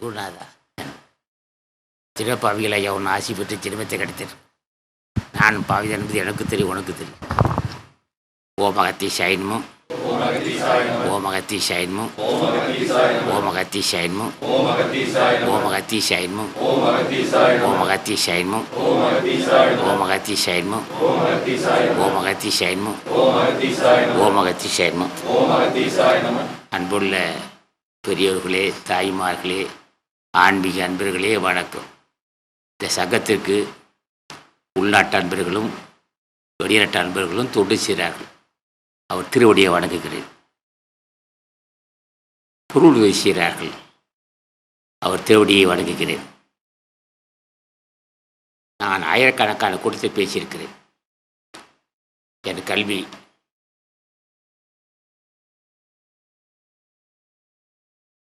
குருநாதா திருப்பாவிகள் ஐயா ஒன்று ஆசி பெற்று ஜென்மத்தை கிடைத்தது நான் பாவிதன் என்பது எனக்கு தெரியும் உனக்கு தெரியும். ஓமகத்தி சைன்மும் ஓமகத்தி சைன்மும் ஓமகத்தி சைன்மும் ஓமகத்தி சைன்மும் ஓமகத்தி சைன்மும் ஓமகத்தி சைன்மும் ஓமகத்தி சைன்மும் ஓமகத்தி சைன்மும் அன்புள்ள பெரியவர்களே தாய்மார்களே ஆன்மீக அன்பர்களே வணக்கம். இந்த சங்கத்திற்கு உள்நாட்டு அன்பர்களும் வெளிநாட்டு அன்பர்களும் தொண்டு செய்கிறார்கள். அவர் திருவடியை வணங்குகிறேன். பொருள் உதவி செய்கிறார்கள். அவர் திருவடியை வணங்குகிறேன். நான் ஆயிரக்கணக்கான கூட்டத்தை பேசியிருக்கிறேன். என் கல்வி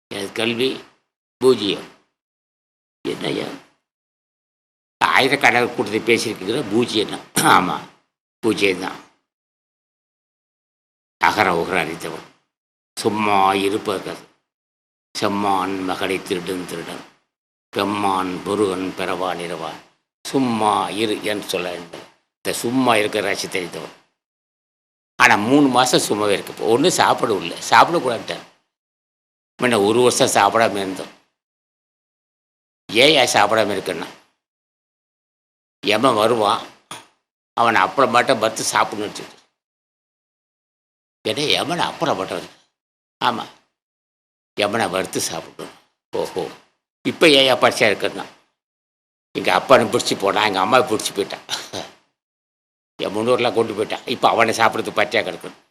எனது கல்வி பூஜ்ஜியம். என்னையா ஆயிரக்கணக்கான கூட்டத்தை பேசியிருக்கிற பூஜ்யம் தான் ஆமாம் பூஜ்யம் தான். அகர உகர அறிந்தவன். சும்மா இருப்பது செம்மான் மகளை திருடன் திருடன். பெம்மான் முருகன் பெறவான் இரவான் சும்மா இரு என்று சொல்ல இந்த சும்மா இருக்கிற ராசி தெரிந்தவன். ஆனால் மூணு மாதம் சும்மாவே இருக்கு. ஒன்றும் சாப்பிடவும் இல்லை. சாப்பிடக்கூடாது முன்ன ஒரு வருஷம் சாப்பிடாம இருந்தோம். ஏன் சாப்பிடாம இருக்குன்னா? எமன் வருவான் அவனை அப்புறம் மட்டும் பத்து சாப்பிடணும்னு சொல்லி ஏன்னா எமனை அப்புறம் மட்டும் ஆமாம் எமனை வறுத்து சாப்பிடணும். ஓஹோ. இப்போ ஏன் பரிசா இருக்குன்னா? எங்கள் அப்பனை பிடிச்சி போனான் எங்கள் அம்மாவை பிடிச்சி போயிட்டான். என் முன்னூர்லாம் கொண்டு போயிட்டான். இப்போ அவனை சாப்பிட்றதுக்கு பச்சையாக கிடக்கணும்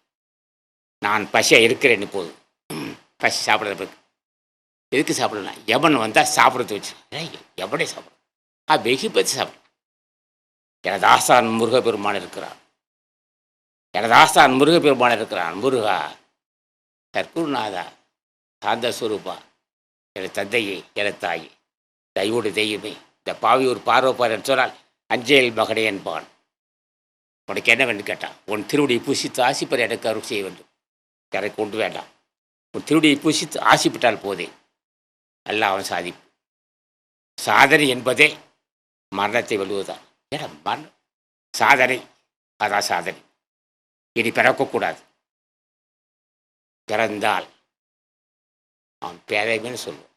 நான் பசியாக இருக்கிறேன் இப்போது பசி சாப்பிட்றது எதுக்கு சாப்பிடலாம் எவன் வந்தால் சாப்பிட்றது வச்சு? எவனே சாப்பிடும் ஆ வெகி பற்றி சாப்பிடும் எனது ஆசான் முருகப்பெருமான் இருக்கிறான். எனது ஆசான் முருகப்பெருமான் இருக்கிறான். முருகா கற்குருநாதா சாந்த சுரூபா என தந்தையே என தாயே தயவோடு தெய்வமே இந்த பாவி ஒரு பார்வைப்பார் என்று சொன்னால் அஞ்சேல் மகனே என்பான். உனக்கு என்ன வேண்டும் கேட்டான் உன் திருவடியை பூசித்து ஆசிப்பர் எனக்கு அருள் செய்ய வேண்டும். எனக்கு கொண்டு வேண்டாம். உன் திருவடியை பூசித்து ஆசிப்பட்டால் போதே அல்ல அவன் சாதி. சாதனை என்பதே மரணத்தை வெல்லுவதுதான். ஏன்னா மரணம்? சாதனை. அதான் சாதனை. இனி பிறக்கக்கூடாது. பிறந்தால் அவன் பேதைமைன்னு சொல்லுவான்.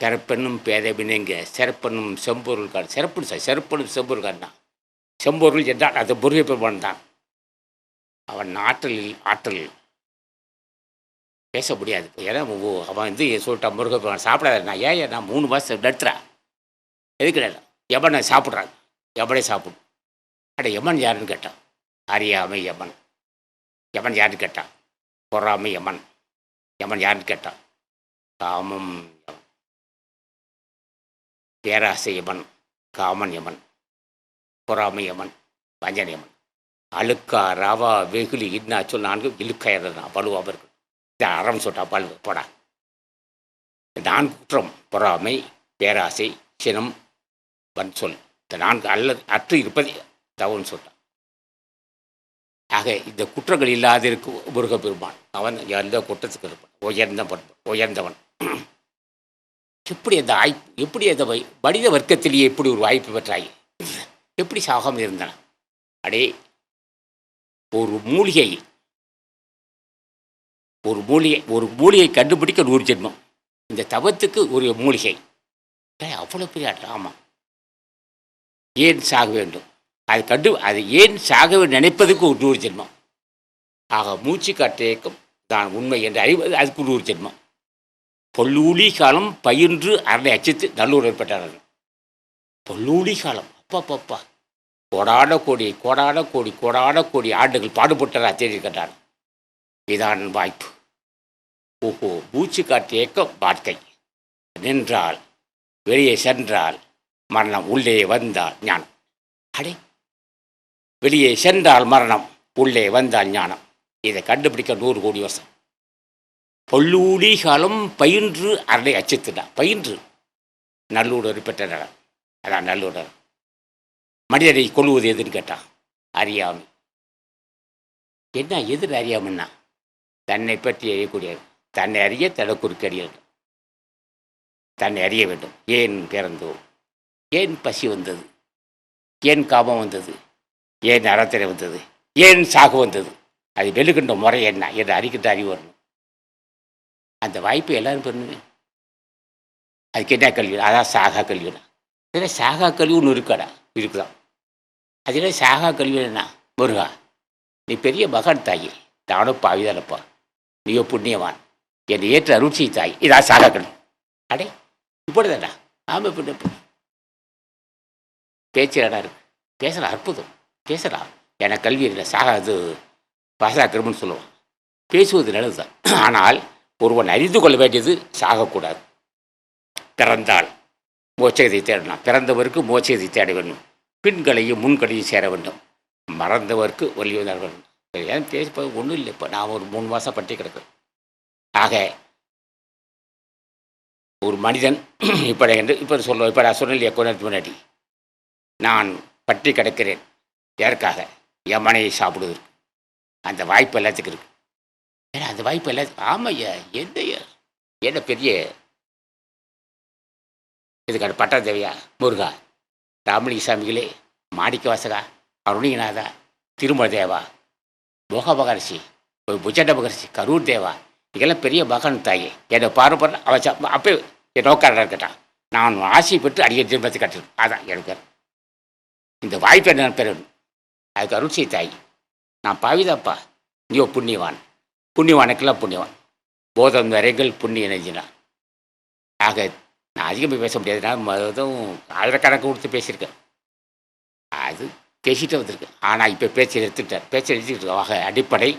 சிறப்பெண்ணும் பேதைமைங்க சிறப்பெண்ணும் செம்பொருள் காடு சிறப்பு சார் சிறப்பெண்ணும் செம்பொருள் காடுனா செம்பொருள் என்றால் அது முருகை பெருமான் தான். அவன் ஆற்றலில் ஆற்றல் பேச முடியாது. ஏன்னா ஓ- அவன் வந்து சொல்லிட்டான் முருகன் சாப்பிடாத நான் ஏன் நான் மூணு மாதம் நடத்துகிறேன் எதுக்கு இல்லை எவனை சாப்பிட்றாங்க எவனே சாப்பிடும்? அட எமன் யாருன்னு கேட்டான் அறியாமை யமன் யமன் யாருன்னு கேட்டான் பொறாமை யமன் யமன் யாருன்னு கேட்டான் காமம் யமன் பேராசை எமன் காமன் யமன் பொறாமை எமன் வஞ்சன் எமன் அழுக்கா ரவா வெகுளி இன்னா சொல் நான்கு இழுக்கயறா வலுவாக இருக்கும் இந்த அறம் சொல்லிட்டா போடா. நான் குற்றம் பொறாமை பேராசை சினம் வன்சொல் இந்த நான்கு அல்லது அற்று இருப்பது தவறுன்னு சொல்லிட்டான் ஆக இந்த குற்றங்கள் இல்லாத முருக பெருமான் அவன் எந்த குற்றத்துக்கு இருப்பான்? உயர்ந்த உயர்ந்தவன். எப்படி அந்த வாய்ப்பு எப்படி அந்த வை- மனித வர்க்கத்திலேயே எப்படி ஒரு வாய்ப்பு பெற்றாய்? எப்படி சாகாமல் இருந்தன? அடே ஒரு மூலிகை ஒரு மூலிகை ஒரு மூலிகை கண்டுபிடிக்க நூறு ஜென்மம். இந்த தவத்துக்கு ஒரு மூலிகை. அவ்வளோ பெரிய ஆமாம் ஏன் சாக வேண்டும்? அது கண்டு அது ஏன் சாக நினைப்பதுக்கு ஒரு நூறு ஜென்மம். ஆக மூச்சு காட்டேக்கம் தான் உண்மை என்று அறிவது அதுக்கு நூறு ஜென்மம். பொல்லூலி காலம் பயின்று அரணை அச்சித்து நல்லூர் ஏற்பட்டார்கள். பொல்லூலி காலம். அப்பா அப்பா கோடான கோடி கோடான கோடி கோடான கோடி ஆண்டுகள் பாடுபட்டதா தெரிவிக்கின்றார் இதான் வாய்ப்பு. ஓஹோ மூச்சு காட்டு வாழ்க்கை. நின்றால் வெளியே சென்றால் மரணம் உள்ளே வந்தால் ஞானம். அடே வெளியே சென்றால் மரணம் உள்ளே வந்தால் ஞானம். இதை கண்டுபிடிக்க நூறு கோடி வருஷம். பொல்லூடி காலம் பயின்று அரணை அச்சத்துடா பயின்று. நல்லூடர் பெற்றனர். அதான் நல்லூடர். மனிதனை கொள்வது எதுன்னு கேட்டான் அறியாமை. என்ன எதிர் அறியாமன்னா தன்னை பற்றி அறியக்கூடியது தன்னை அறிய தனக்குறுக்கு வேண்டும் தன்னை அறிய வேண்டும். ஏன் பிறந்தோம் ஏன் பசி வந்தது? ஏன் காபம் வந்தது? ஏன் அறத்திரை வந்தது? ஏன் சாகு வந்தது? அது வெளுக்கின்ற முறை என்ன என்று அறிக்கின்ற அறிவு வரணும் அந்த வாய்ப்பு எல்லாரும் பெறணுமே அதுக்கு என்ன கல்வி? அதான் சாகா கல்வினா. இதில் சாகா கல்வி ஒன்று இருக்கடா. இருக்குதான் அதில் சாகா கல்வி என்ன? முருகா. நீ பெரிய மகன் தாயி. நானும் பாவிதானப்பா. நீயோ புண்ணியவான். என்னை ஏற்று அருட்சி தாய் இதா சாகக்கணும். அடே இப்படிதாடா ஆமாம் இப்படி இப்படி. பேச்சுடா இருக்கு. பேசுகிற அற்புதம். பேசுகிறா எனக்கு கல்வி இல்லை. சாகா இது பாசாக்கிரமன்னு சொல்லுவான். பேசுவது நல்லதுதான். ஆனால் ஒருவன் அறிந்து கொள்ள வேண்டியது சாகக்கூடாது. பிறந்தால் மோட்சத்தை தேடலாம். பிறந்தவருக்கு மோட்சத்தை தேட வேண்டும். பின்களையும் முன்களையும் சேர வேண்டும். மறந்தவருக்கு ஒலிவு வேண்டும். ஏன் பேச ஒன்றும் இல்லை இப்போ நான் ஒரு மூணு மாதம் பட்டி கிடக்கிறேன். ஆக ஒரு மனிதன் இப்படி என்று இப்போ சொல்ல இப்போ நான் சொன்னேன் இல்லையா முன்னாடி நான் பற்றி கிடக்கிறேன். எதற்காக யமனையை சாப்பிடுவதற்கு. அந்த வாய்ப்பு எல்லாத்துக்கும் இருக்கு. ஏன்னா அந்த வாய்ப்பு எல்லாத்துக்கும் ஆமையா? எந்த என்ன பெரிய இதுக்கான பட்டம் தேவையா? முருகா ராமலிங்க சாமிகளே மாணிக்க வாசகா அருணிகநாதா திருமல தேவா மோக புஜண்ட மகர்ஷி கரூர் தேவா இதெல்லாம் பெரிய மகன் தாயி. என்னை பாரம்பரிய அவன் அப்போ என் நோக்காரர் கேட்டான் நான் ஆசை பெற்று அடிக்க திரும்பத்தை கட்டணும் அதான் எனக்கு இந்த வாய்ப்பை நான் பெறணும் அதுக்கு அருட்சி தாய். நான் பாவிதாப்பா. நீயோ புண்ணியவான். புண்ணியவானுக்கெல்லாம் புண்ணியவான். போதம் வரைகள் புண்ணிய நெஞ்சினான் ஆக நான் அதிகமாக பேச முடியாது. நான் மொத்தம் ஆயிரக்கணக்கு கொடுத்து பேசியிருக்கேன். அது பேசிகிட்டே வந்திருக்கேன். ஆனால் இப்போ பேச்சை எடுத்துக்கிட்டேன் பேச்சை எடுத்துக்கிட்டு ஆக அடிப்படை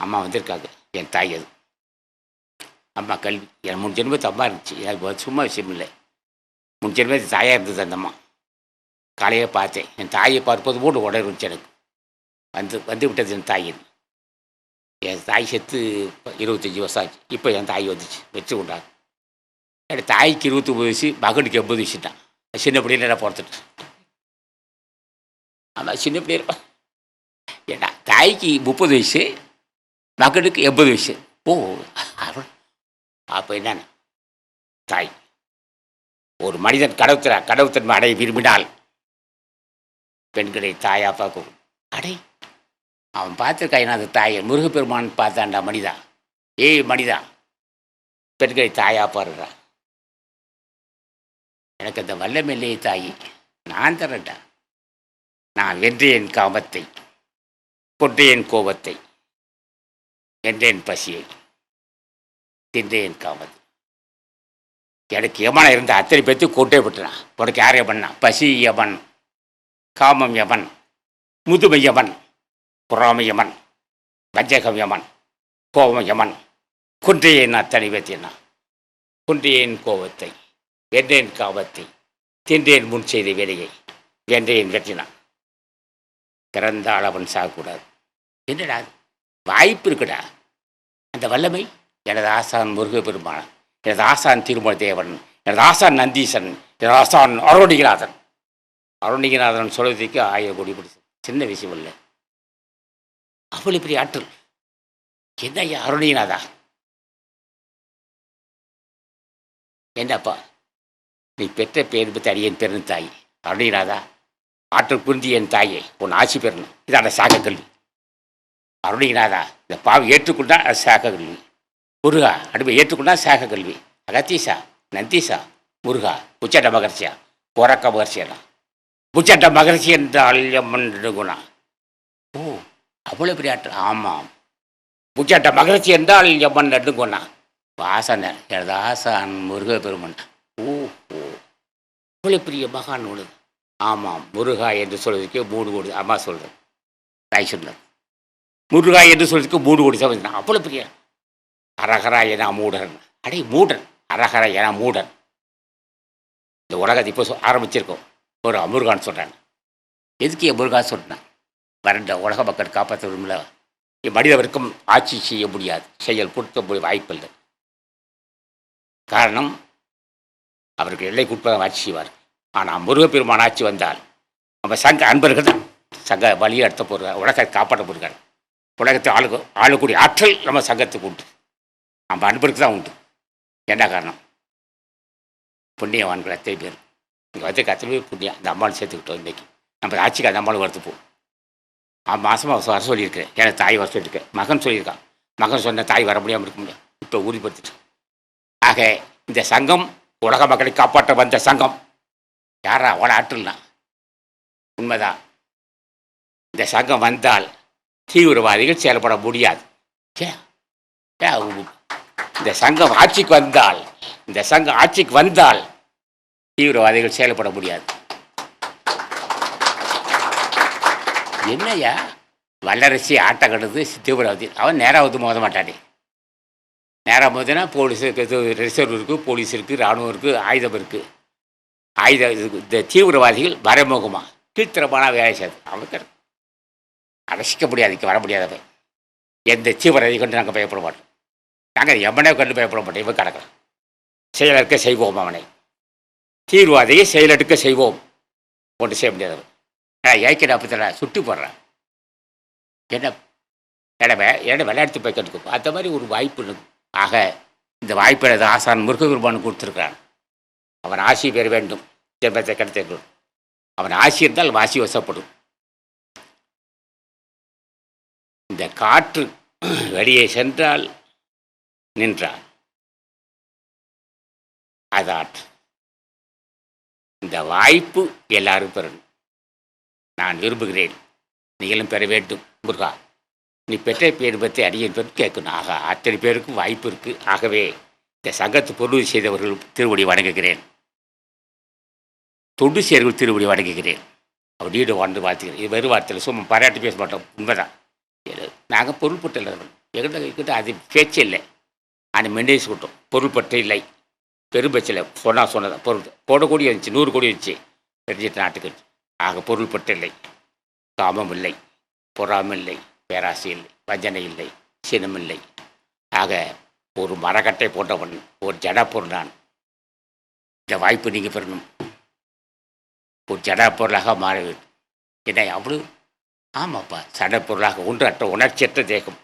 அம்மா வந்திருக்காங்க. என் தாய் அது. அம்மா கல்வி. எனக்கு மூணு ஜென்மத்து அம்மா இருந்துச்சு. எனக்கு சும்மா விஷயம் இல்லை மூணு ஜென்மத்து தாயாக இருந்தது அந்த அம்மா. காலையே பார்த்தேன். என் தாயை பார்ப்பது போட்டு உடனே இருந்துச்சு எனக்கு. வந்து வந்து விட்டது என் தாயின். என் தாய் செத்து இருபத்தஞ்சி வருஷம் ஆச்சு. இப்போ என் தாய் வந்துச்சு. வச்சு கொண்டாங்க என் தாய்க்கு இருபத்தொம்பது வயசு மகனுக்கு எண்பது வயசு தான். சின்ன பிள்ளையில நான் பிறந்துட்டேன். ஆமாம் சின்ன பிள்ளையில ஏன்னா தாய்க்கு முப்பது வயசு மகனுக்கு எண்பது வயசு. ஓ அவ்வளோ அப்போ என்னன்னு? தாய். ஒரு மனிதன் கடவுத்திரா கடவுத்தன்மை அடைய விரும்பினால் பெண்களை தாயா பார்க்கும். அடை அவன் பார்த்துருக்கான் அந்த தாயை? முருகப்பெருமான் பார்த்தான்டா மனிதா? ஏய் மனிதா பெண்களை தாயா பாருடா. எனக்கு அந்த வல்லமில்லையே தாயி. நான் தரேன்டா. நான் வென்றேன் காமத்தை கொன்றேன் கோபத்தை வென்றேன் பசியை. தின்றேன் காமத்தை எனக்கு யமனா இருந்த அத்தனை பேர்த்து கூட்டே விட்டுறான் உனக்கு யார் யமன்னா பசி யமன் காமம் யமன் முதுமை யமன் பொறாமை யமன் வஞ்சகம் யமன் கோபம் யமன் குன்றியேன் அத்தனை பேத்தினா குன்றியேன் கோபத்தை. வென்றேன் காமத்தை தின்றேன் முன் செய்த வேலையை. வென்றேன் வெற்றினான். பிறந்தால் அவன் சாகக்கூடாது. என்னடா வாய்ப்பு இருக்குடா. அந்த வல்லமை? எனது ஆசான் முருகப்பெருமான் எனது ஆசான் திருமல தேவன் எனது ஆசான் நந்தீசன் எனது ஆசான் அருணிகநாதன் அருணிகநாதன் சொல்வதற்கு ஆயிரம் கோடி பிடிச்சு சின்ன விஷயம் இல்லை. அவ்வளோ பெரிய ஆற்றல். என்ன ஐயா அருணிகநாதா என்னப்பா? நீ பெற்ற பேர் பற்றி என் பெருந்த தாய். அருணிகநாதா ஆற்றல் புரிந்தி என் தாயை உன் ஆட்சி பெறணும். இதான சாக கல்வி அருணிகநாதா இந்த பாவம் ஏற்றுக்கொண்டா அது சாக கல்வி முருகா அடுப்பை ஏற்றுக்கொண்டா சாக கல்வி. அகத்தீசா நந்தீசா முருகா உச்சட்ட மகர்ச்சியா உறக்க மகர்ச்சியா உச்சட்ட மகர்ச்சி என்றால் எம்மன் குணா. ஓ அவ்வளோ பெரிய ஆற்றல். ஆமாம். உச்சட்ட மகர்ச்சி என்றால் எம்மன் நடுங்குணா வாசன எனது ஆசான் முருக பெருமன். ஓ ஓ அவ்வளோ பெரிய மகான் உள்ளது ஆமாம் முருகா என்று சொல்வதற்கு மூணு கோடி அம்மா சொல்கிறேன் தாய் சொன்னது முருகா என்று சொல்வதற்கு மூணு கோடி சமைச்சான் அவ்வளோ பெரிய அரகரா என மூடன் அடே மூடன். அரகரா என மூடன். இந்த உலகத்தை இப்போ ஆரம்பிச்சிருக்கோம். ஒரு முருகான்னு சொல்கிறாங்க எதுக்கு என் முருகா சொல்கிறேன் வறண்ட உலக மக்கள் காப்பாற்ற விரும்பல. என் மனிதவருக்கும் ஆட்சி செய்ய முடியாது. செயல் கொடுக்க போய் வாய்ப்பில்லை. காரணம் அவருக்கு எல்லைக்குட்பதாக ஆட்சி செய்வார். ஆனால் முருகப்பெருமான் ஆட்சி வந்தால் நம்ம சங்க அன்பர்கள் தான். சங்க வழியை எடுத்த போகிறார் உலகத்தை காப்பாற்ற போகிறார். உலகத்தை ஆளு ஆளக்கூடிய ஆற்றல் நம்ம சங்கத்துக்கு உண்டு. நம்ம அன்பருக்கு தான் உண்டு. என்ன காரணம்? புண்ணியவான்கள் அத்தனை பேர்? இங்கே வந்து கத்தனை பேர் புண்ணியம். அந்த அம்மாவை சேர்த்துக்கிட்டோம் இன்றைக்கி நம்ம ஆட்சிக்கு அந்த அம்மாவை வரத்து போ. ஆ மாதமாக வர சொல்லியிருக்கிறேன். எனக்கு தாய் வர சொல்லியிருக்கேன். மகன் சொல்லியிருக்கான். மகன் சொன்ன தாய் வர முடியாமல் இருக்க முடியும் இப்போ உறுதிப்படுத்திட்டு ஆக இந்த சங்கம் உலக மக்களை காப்பாற்ற வந்த சங்கம். யாரா? அவளை ஆற்றலாம் உண்மைதான். இந்த சங்கம் வந்தால் தீவிரவாதிகள் செயல்பட முடியாது. ஏன்? இந்த சங்கம் ஆட்சிக்கு வந்தால் இந்த சங்கம் ஆட்சிக்கு வந்தால் தீவிரவாதிகள் செயல்பட முடியாது. என்னய்யா? வல்லரசி ஆட்டம் கட்டுது தீவிரவாதி. அவன் நேராக வந்து மோத மாட்டானே. நேராக மோதினா போலீஸ் இது ரிசர்வ் இருக்குது போலீஸ் இருக்குது இராணுவம் இருக்குது ஆயுதம் இருக்குது ஆயுத இந்த தீவிரவாதிகள் மறைமுகமாக கீழ்த்தரமான வேலை செய்யாது அவன் அரசிக்க முடியாது வர முடியாதவன். எந்த தீவிரவாதி கொண்டு நாங்கள் பயப்பட மாட்டோம். நாங்கள் எவனே கண்டு பயப்பட மாட்டோம் இவன் கிடக்கலாம் செயலற்க செய்வோம் அவனை. தீர்வாதையை செயலெடுக்க செய்வோம். ஒன்று செய்ய முடியாதவன். நான் ஏற்கனவே சுட்டு போடுறேன். என்ன? என்ன வே என்ன விளையாட்டு போய் கற்றுக்கும் அந்த மாதிரி ஒரு வாய்ப்பு ஆக இந்த வாய்ப்பை ஆசான் முருககுருபானு கொடுத்துருக்கிறான். அவன் ஆசி பெற வேண்டும். ஜென்மத்தை கிடைத்த அவன் ஆசி இருந்தால் வாசி வசப்படும். இந்த காற்று வெளியே சென்றால் நின்றார் அதாற்று இந்த வாய்ப்பு எல்லாரும் பெறணும். நான் விரும்புகிறேன். நீங்களும் பெற வேண்டும் முருகா. நீ பெற்ற பேர் பற்றி அடியன் பெற்று கேட்கணும். ஆகா அத்தனை பேருக்கும் வாய்ப்பு இருக்கு. ஆகவே இந்த சங்கத்து பொருள் செய்தவர்கள் திருவடி வணங்குகிறேன். தொண்டு சேர்வு திருவடி வணங்குகிறேன். அப்படின்னு வாழ்ந்து வாழ்த்துகிறேன். இது வெறும் வார்த்தையில் சும்மா பாராட்டி பேச மாட்டோம். உண்மைதான். நாங்கள் பொருள்பட்டு இல்லை. எங்கிட்ட அது பேச்சு இல்லை. அந்த மெண்டேஸ் கூட்டம் பொருள்பட்டு இல்லை. பெரும்பச்சில் சொன்னால் சொன்னதான் பொருள். போடக்கூடிய கோடி இருந்துச்சு நூறு கோடி இருந்துச்சு. தெரிஞ்சிட்டு நாட்டுக்கு ஆக பொருள்பட்டு இல்லை. காமம் இல்லை. பொறாமை இல்லை. பேராசை இல்லை. வஞ்சனை இல்லை. சினம் இல்லை. ஆக ஒரு மரக்கட்டை போன்றவன் ஒரு ஜடா பொருள் நான் இந்த வாய்ப்பு நீங்கள் பெறணும். ஒரு ஜடா பொருளாக மாற வேண்டும். என்ன அவ்வளோ ஆமாப்பா சட பொருளாக ஒன்றற்ற உணர்ச்சியற்ற தேகம்.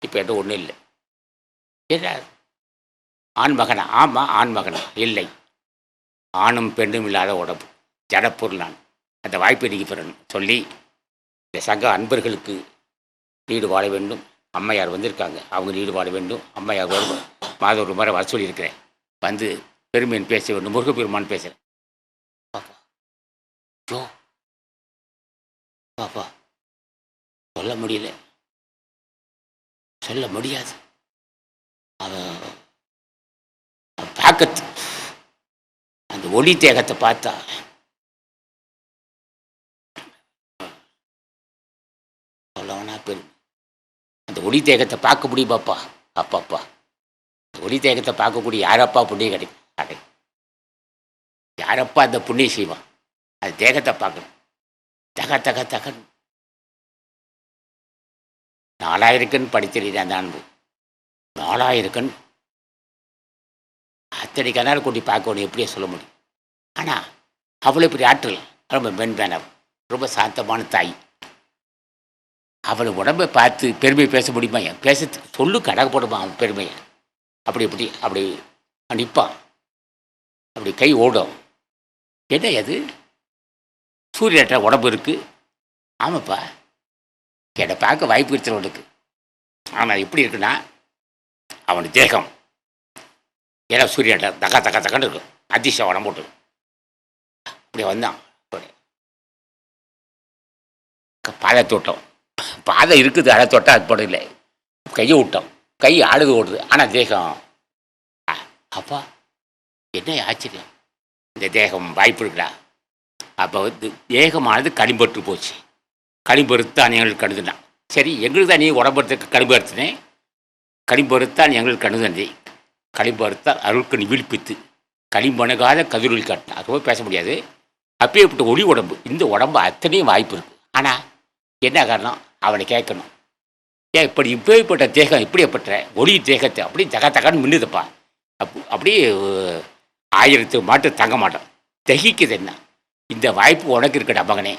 இப்போ எதுவும் ஒன்றும் இல்லை. என்ன ஆண்மகனா? ஆமாம் ஆண்மகனா. இல்லை. ஆணும் பெண்ணும் இல்லாத உடம்பு. ஜடப்பொருள் நான். அந்த வாய்ப்பை நீங்கள் பெறணும் சொல்லி இந்த சங்க அன்பர்களுக்கு வீடு வாழ வேண்டும். அம்மையார் வந்திருக்காங்க. அவங்க வீடு வாழ வேண்டும். அம்மையார் வரும். மாதம் ஒரு முறை வர சொல்லியிருக்கிறேன். வந்து பெருமையின் பேச வேண்டும். முருகப்பெருமான் பேசுகிறேன் பாப்பா. ஜோ பாப்பா. சொல்ல முடியல. சொல்ல முடியாது. அவன் பார்க்கத்து அந்த ஒளி தேகத்தை பார்த்தா சொல்லவனா பெரும் அந்த ஒளி தேகத்தை பார்க்க முடியுமாப்பா அப்பாப்பா அந்த ஒளி தேகத்தை பார்க்கக்கூடிய யாரப்பா புண்ணியம் கிடைக்கும் அடே யாரப்பா அந்த புண்ணியம் செய்வான் அது தேகத்தை பார்க்கணும். தக தக தகன் நாலாயிரக்குன்னு படித்திருக்கிறேன் அந்த அன்பு. நாலாயிரக்கன் அத்தனை கண்ணால் கொண்டு பார்க்கணும் எப்படியே சொல்ல முடியும். ஆனால் அவ்வளோ பெரிய ஆற்றல் ரொம்ப மென்மேன ரொம்ப சாந்தமான தாய். அவளை உடம்பை பார்த்து பெருமையை பேச முடியுமா? பேச சொல்லு கணக்கு போடுமா அவன் பெருமையை? அப்படி இப்படி அப்படி நிற்பான் அப்படி கை ஓடும். என்ன அது? சூரியட்ட உடம்பு இருக்குது ஆமாப்பா. என்னை பார்க்க வாய்ப்பு இருக்கிறவனுக்கு. ஆனால் எப்படி இருக்குன்னா அவன் தேகம். ஏன்னா சூரியன் தக்கா தக்கா தக்கன்னு இருக்கும். அதிசயம் உடம்பு போட்டு. அப்படியே வந்தான். பாதை தொட்டோம் பாதை இருக்குது அதை தொட்டால் அது போட இல்லை கையை விட்டோம். கை ஆடுது ஓடுது. ஆனால் தேகம். அப்பா என்ன ஆச்சரியம்? இந்த தேகம் வாய்ப்பு இருக்குடா. அப்போ வந்து தேகமானது களிம்பட்டு போச்சு. களிம்பருத்தான் எங்களுக்கு கணுதுனான் சரி எங்களுக்கு தான் நீ உடம்புறதுக்கு களிம்பருத்தினேன் களிம்பருத்தான் எங்களுக்கு கணுதந்தி. களிம்பருத்தால் அருள்க்கு நீ விழிப்பித்து. களிம்பணுகாத கதிரொலி காட்டினா ரொம்ப பேச முடியாது. அப்பேற்பட்ட ஒளி உடம்பு. இந்த உடம்பு அத்தனையும் வாய்ப்பு இருக்குது ஆனால் என்ன காரணம்? அவனை கேட்கணும். ஏன் இப்படி இப்பேற்பட்ட தேகம் இப்படியப்பட்ட ஒளி தேகத்தை அப்படியே தக தகன்னு மின்னுதுப்பா. அப் அப்படியே ஆயிரத்து மாட்டு தங்க மாட்டோம். தகிக்குது என்ன? இந்த வாய்ப்பு உனக்கு இருக்கடா மகனே.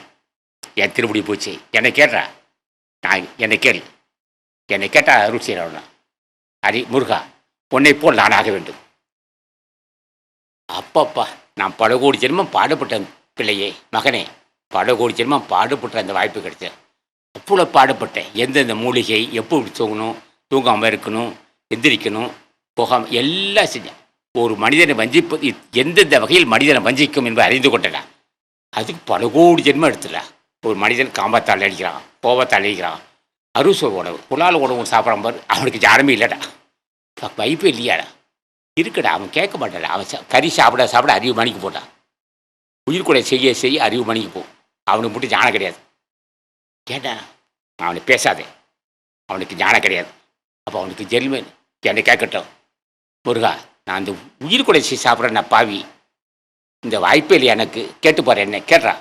என் திருப்படி போச்சு. என்னை கேட்டா நான் என்னை கேள். என்னை கேட்டால் அருள் செய்கிறவனா அரி முருகா உன்னை போல் நான் ஆக வேண்டும். அப்பப்பா நான் பல கோடி ஜென்மம் பாடுபட்டேன் பிள்ளையே மகனே பல கோடி ஜென்மம் பாடுபட்ட அந்த வாய்ப்பு கிடைச்சேன் அவ்வளோ பாடுபட்டேன் எந்தெந்த மூலிகை எப்போ தூங்கணும் தூங்காமல் இருக்கணும் எந்திரிக்கணும் போகாமல் எல்லாம் செஞ்சேன். ஒரு மனிதனை வஞ்சிப்பது எந்தெந்த வகையில் மனிதனை வஞ்சிக்கும் என்பதை அறிந்து கொண்டேன்? அதுக்கு பல கோடி ஜென்மம் எடுத்துடல ஒரு மனிதன் காம்பத்தால் அடிக்கிறான் கோபத்தால் அடிக்கிறான் அறுசுவை உணவு. புலால் உணவு சாப்பிட்றான் பாரு. அவனுக்கு ஜானமே இல்லைடா. வைப்பே இல்லையாடா. இருக்குடா அவன் கேட்க மாட்டாடா அவன் கறி சாப்பிட சாப்பிட அறிவு மணிக்கு போட்டான் உயிர் கூட செய்ய செய்ய அறிவு மணிக்கு போ. அவனுக்கு மட்டும் ஞானம் கிடையாது. கேட்டான் அவனுக்கு பேசாதே. அவனுக்கு ஞானம் கிடையாது. அப்போ அவனுக்கு ஜென்மன் என்னை? கேட்கட்டும். முருகா நான் அந்த உயிர் கூட செய்ய சாப்பிட்றேன் நான் பாவி. இந்த வாய்ப்பே இல்லை எனக்கு? கேட்டுப்பாரு என்ன. கேட்றா.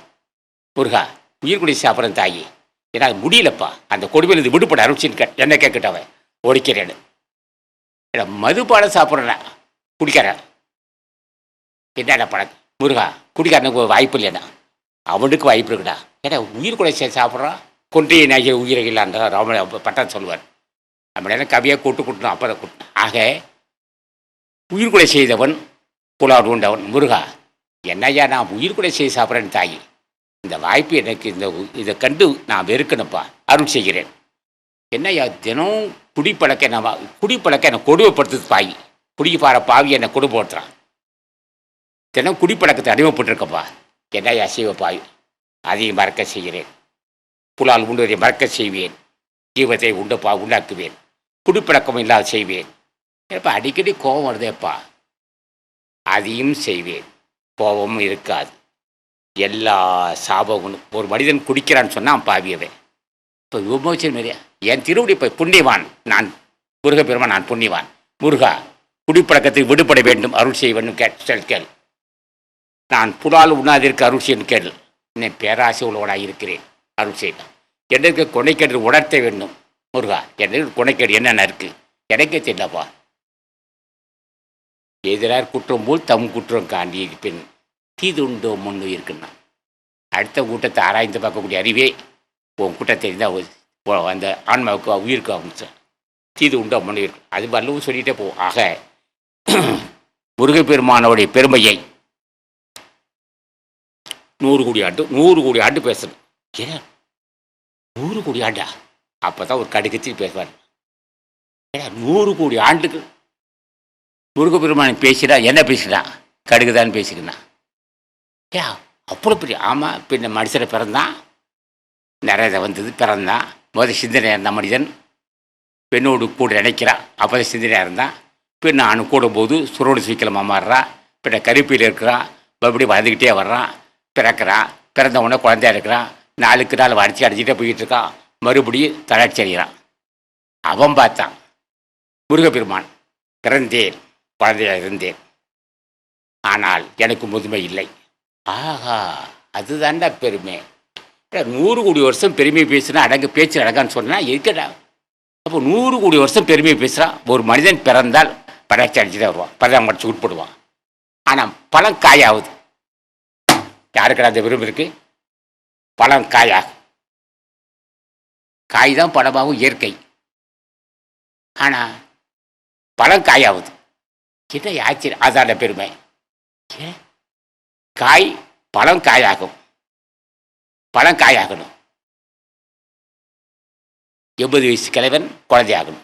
முருகா உயிர் குடி சாப்பிட்றேன் தாயி. ஏன்னா அது முடியலப்பா. அந்த கொடுமையிலிருந்து விடுபட அருச்சின்னு கே என்ன கேட்கட்டவன் ஒடிக்கிறேன்னு ஏன்னா மதுபானம் சாப்பிட்றேன் குடிக்கிறேன் என்னடா பழக்கம் முருகா குடிக்காரனுக்கு வாய்ப்பு இல்லைண்ணா அவனுக்கு வாய்ப்பு இருக்குடா. ஏன்னா உயிர் கூட சேர்த்து சாப்பிட்றான் கொன்றைய நகை உயிரை இல்லான்ற ராம பட்டம் சொல்லுவார். அப்படின்னா கவியாக கூட்டு கூட்டணும் அப்போ தான் கூட்டணும் ஆக உயிர் செய்தவன் புலாடு உண்டவன் முருகா. என்னய்யா நான் உயிர் கொலை செய்து சாப்பிட்றேன்னு தாயி. இந்த வாய்ப்பு எனக்கு இந்த இதை கண்டு நான் வெறுக்கணுப்பா அருள் செய்கிறேன். என்னையா தினம் குடிப்பழக்க என்ன குடிப்பழக்க என்னை கொடுமைப்படுத்துது பாய். குடிப்பார பாவி என்னை கொடுமைப்படுத்துறான். தினம் குடிப்பழக்கத்தை அடிமைப்பட்டிருக்கப்பா. என்னய்யா செய்வ பாய்? அதையும் மறக்க செய்கிறேன். புலால் உண்டுவதை மறக்க செய்வேன். ஜீவத்தை உண்டப்பா உண்டாக்குவேன். குடிப்பழக்கம் இல்லாத செய்வேன். ஏப்பா அடிக்கடி கோபம் வருதேப்பா. அதையும் செய்வேன். கோபமும் இருக்காது. எல்லா சாபகுணம் ஒரு மனிதன் குடிக்கிறான்னு சொன்னால் பாவியவன் இப்போ விமோச்சனம் இல்லையா என் திருவடி இப்போ புண்ணியவான் நான் முருகப்பெருமான் நான் புண்ணியவான். முருகா குடிப்பழக்கத்துக்கு விடுபட வேண்டும் அருள் செய்ய வேண்டும் கேட் கேள். நான் புலால் உண்ணாதிருக்க அருள் செய்யணும் கேள். என்னை பேராசை உள்ளவனாக இருக்கிறேன் அருள் செய்யணும் எனக்கு கொனைக்கேடு உணர்த்த வேண்டும் முருகா எனக்கு கொனைக்கேடு என்னென்ன இருக்குது எனக்கே தெரியலப்பா. எதிரார் குற்றம் போல் தம் குற்றம் காண்டி பின் தீதுண்டோ முன்னு இருக்குன்னா. அடுத்த கூட்டத்தை ஆராய்ந்து பார்க்கக்கூடிய அறிவே உன் கூட்டத்தை இருந்தால் அந்த ஆன்மாவுக்கு உயிருக்கு அமைச்சேன் தீது உண்டோ முன்னு இருக்கு. அது வல்லவும் சொல்லிட்டே போ. ஆக முருகப்பெருமானோடைய பெருமையை நூறு கோடி ஆண்டு நூறு கோடி ஆண்டு பேசணும். ஏன்? நூறு கோடி ஆண்டா? அப்போ தான் ஒரு கடுக்கச்சி பேசுவார். ஏன்னா நூறு கோடி ஆண்டுக்கு முருகப்பெருமான் பேசினா என்ன பேசினா? கடுகுதான் பேசிக்கினான் ஏ அவ்வளோ பெரிய ஆமாம் பின்ன மனுஷனை பிறந்தான். நிறைய வந்தது பிறந்தான். முதல் சிந்தனையாக இருந்தான் மனிதன். பெண்ணோடு கூட நினைக்கிறான் அப்போ தான் சிந்தனையாக இருந்தான். பின் நான் கூடும்போது சுரோடு சீக்கிரமாக மாறுறான் பின்ன கருப்பியில் இருக்கிறான் மறுபடியும் வளர்ந்துக்கிட்டே வர்றான். பிறக்கிறான் பிறந்த உடனே குழந்தையா இருக்கிறான். நாளுக்கு நாள் வறட்சி அடைஞ்சிட்டே போயிட்டு இருக்கான். மறுபடியும் தளர்ச்சி அடைகிறான். அவன் பார்த்தான் முருகப்பெருமான் பிறந்தேன் குழந்தையாக இருந்தேன். ஆனால் எனக்கு முதுமை இல்லை. ஆஹா அதுதான்டா பெருமை. நூறு கோடி வருஷம் பெருமை பேசுனா அடங்க பேச்சு அடங்கான்னு சொன்னால் இருக்கடா அப்போ நூறு கோடி வருஷம் பெருமை பேசுகிறான் ஒரு மனிதன் பிறந்தால் படாச்சி அடிச்சு தான் வருவான் படம் முடிச்சு உட்படுவான் ஆனால் பழம் காயாகுது. யாருக்கடா அந்த விரும்பு இருக்கு? பழம் காயாகும். காய் தான் பழமாகும் இயற்கை. ஆனால் பழம் காயாகுது. கிட்ட ஆச்சரியம் அதான பெருமை. ஏன்? காய் பழம் காயாகும். பழம் காயாகணும். எண்பது வயசு கிழவன் குழந்தையாகணும்.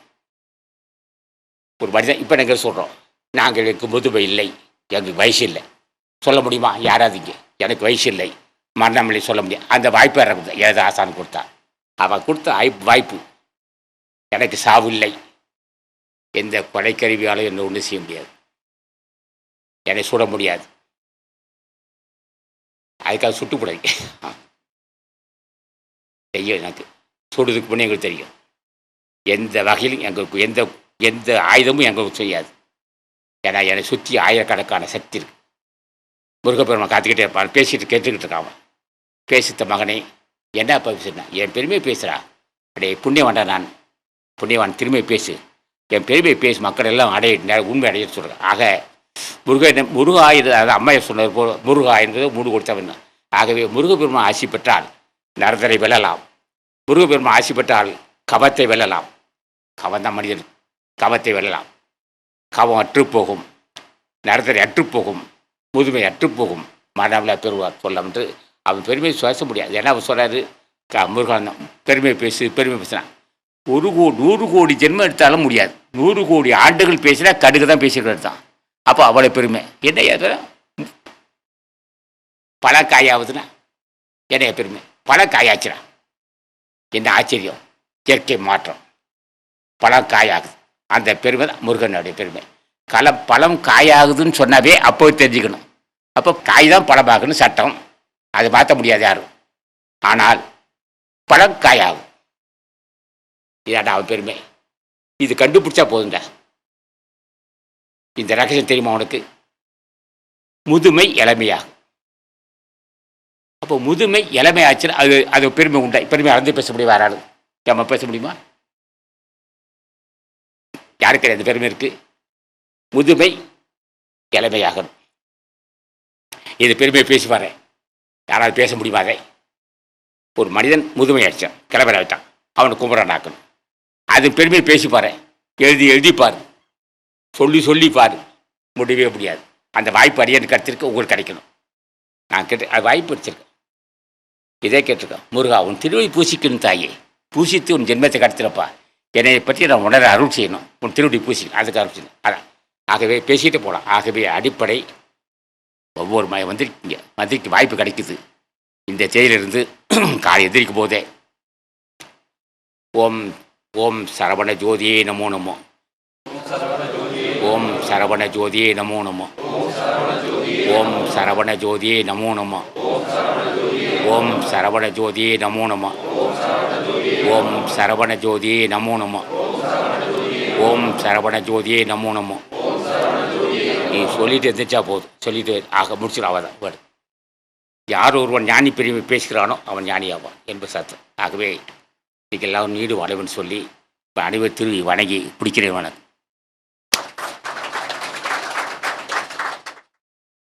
ஒரு மனிதன் இப்போ நாங்கள் சொல்கிறோம் நாங்கள் எனக்கு முதுமை இல்லை. எங்களுக்கு வயசு இல்லை. சொல்ல முடியுமா? யாராவது இங்கே? எனக்கு வயசு இல்லை. மரணமில்லை சொல்ல முடியும் அந்த வாய்ப்பு எனக்கு ஏதோ ஆசான் கொடுத்தா. அவன் கொடுத்த வாய்ப்பு எனக்கு சாவு இல்லை. எந்த கொலைக்கருவியாலும் என்ன ஒன்றும் செய்ய முடியாது. என்னை சுட முடியாது. அதுக்காக சுட்டுக்கூடாது செய்யும் எனக்கு. சுடுறதுக்கு முன்னே எங்களுக்கு தெரியும். எந்த வகையிலும் எங்களுக்கு எந்த எந்த ஆயுதமும் எங்களுக்கு செய்யாது. ஏன்னா என்னை சுற்றி ஆயிரக்கணக்கான சக்தி இருக்கு. முருகப்பெருமான் காத்துக்கிட்டே இருப்பான். பேசிட்டு கேட்டுக்கிட்டு இருக்கான் பேசித்த மகனே என்ன அப்பா பேசுனா என் பெருமையை பேசுகிறா அடே புண்ணியவான்டா நான். புண்ணியவான் திரும்பி பேசு. என் பெருமையை பேசு. மக்கள் எல்லாம் அடைய உண்மை அடைய சொல்கிறேன் ஆக முருக முருகா இது அது அம்மையை சொன்னது போல் முருகா என்பது மூடு கொடுத்தவன் ஆகவே முருகப்பெருமான் ஆசி பெற்றால் நரதரை வெல்லலாம். முருகப்பெருமான் ஆசி பெற்றால் கவத்தை வெல்லலாம். கவம் தான் மனிதன். கவத்தை வெல்லலாம். கவம் அற்றுப்போகும். நரதரை அற்றுப்போகும். முதுமை அற்றுப்போகும். போகும் பெறுவார் சொல்லலாம் சொல்லம்ன்று அவன் பெருமையை சுவாச முடியாது. ஏன்னா அவர் சொல்கிறாரு முருகன் பெருமை பேசு பெருமை பேசினான் ஒரு கோ நூறு கோடி ஜென்மம் எடுத்தாலும் முடியாது. நூறு கோடி ஆண்டுகள் பேசினா கடுகு தான் பேசிக்கிறது தான். அப்போ அவ்வளோ பெருமை. என்ன ஏதோ பல காயாகுதுன்னா என்ன பெருமை? பல காயாச்சுனா என்ன ஆச்சரியம்? இயற்கை மாற்றம். பழம் காயாகுது அந்த பெருமை தான் முருகனுடைய பெருமை. கல பழம் காயாகுதுன்னு சொன்னாவே அப்போ தெரிஞ்சுக்கணும். அப்போ காய் தான் பழமாகணும் சட்டம். அதை மாற்ற முடியாது யாரும். ஆனால் பழம் காயாகும். இதாண்டா அவன் பெருமை. இது கண்டுபிடிச்சா போதுண்டா இந்த ரகசியம் தெரியுமா உனக்கு? முதுமை இளமையாகும். அப்போ முதுமை இளமையாச்சுன்னா அது அது பெருமை உண்டா? பெருமை அளந்து பேச முடியும் வேற ஆளு நம்ம பேச முடியுமா? யாருக்கு அந்த பெருமை இருக்கு? முதுமை இளமையாகணும். இது பெருமையை பேசுவாரே யாராவது பேச முடியுமாதே ஒரு மனிதன் முதுமை அடிச்சான் கிளம்பர ஆகிட்டான் அவனை கும்புறானாக்கணும் அது பெருமையை பேசிப்பாரு எழுதி எழுதிப்பாரு சொல்லி சொல்லி பாரு. முடியவே முடியாது. அந்த வாய்ப்பு அடியன் கருத்திருக்கு உங்களுக்கு கிடைக்கணும். நான் கேட்டு அது வாய்ப்பு அடிச்சிருக்கேன் இதே கேட்டிருக்கேன் முருகா உன் திருவை பூசிக்கணும் தாயே பூசித்து உன் ஜென்மத்தை கடத்தினப்பா. என்னை பற்றி நான் உணர அருள் செய்யணும். உன் திருவடி பூசி அதுக்கு அருள் செய்யணும். அதான். ஆகவே பேசிட்டு போகலாம் ஆகவே அடிப்படை ஒவ்வொரு ம வந்திருக்கீங்க மந்திரிக்கு வாய்ப்பு கிடைக்குது. இந்த தேதியிலிருந்து காலை எந்திரிக்கும் போதே ஓம் ஓம் சரவண ஜோதியே நமோ நமோ. சரவண ஜோதியே நமோ நம. ஓம் சரவண ஜோதியே நமோ நம. ஓம் சரவண ஜோதியே நமோ நம. ஓம் சரவண ஜோதியே நமோ நம. ஓம் சரவண ஜோதியே நமோ நம. நீ சொல்லிட்டு எந்திரிச்சா போதும். சொல்லிட்டு ஆக முடிச்சிடும் அவதான். வேறு. யார் ஒருவன் ஞானி பெருமை பேசுகிறானோ அவன் ஞானியாவான் என்பது சத்தம். ஆகவே இன்னைக்கு எல்லாரும் நீடு வளைவன் சொல்லி இப்போ அனைவர் திருவி வணங்கி பிடிக்கிறேன் வணக்கம்.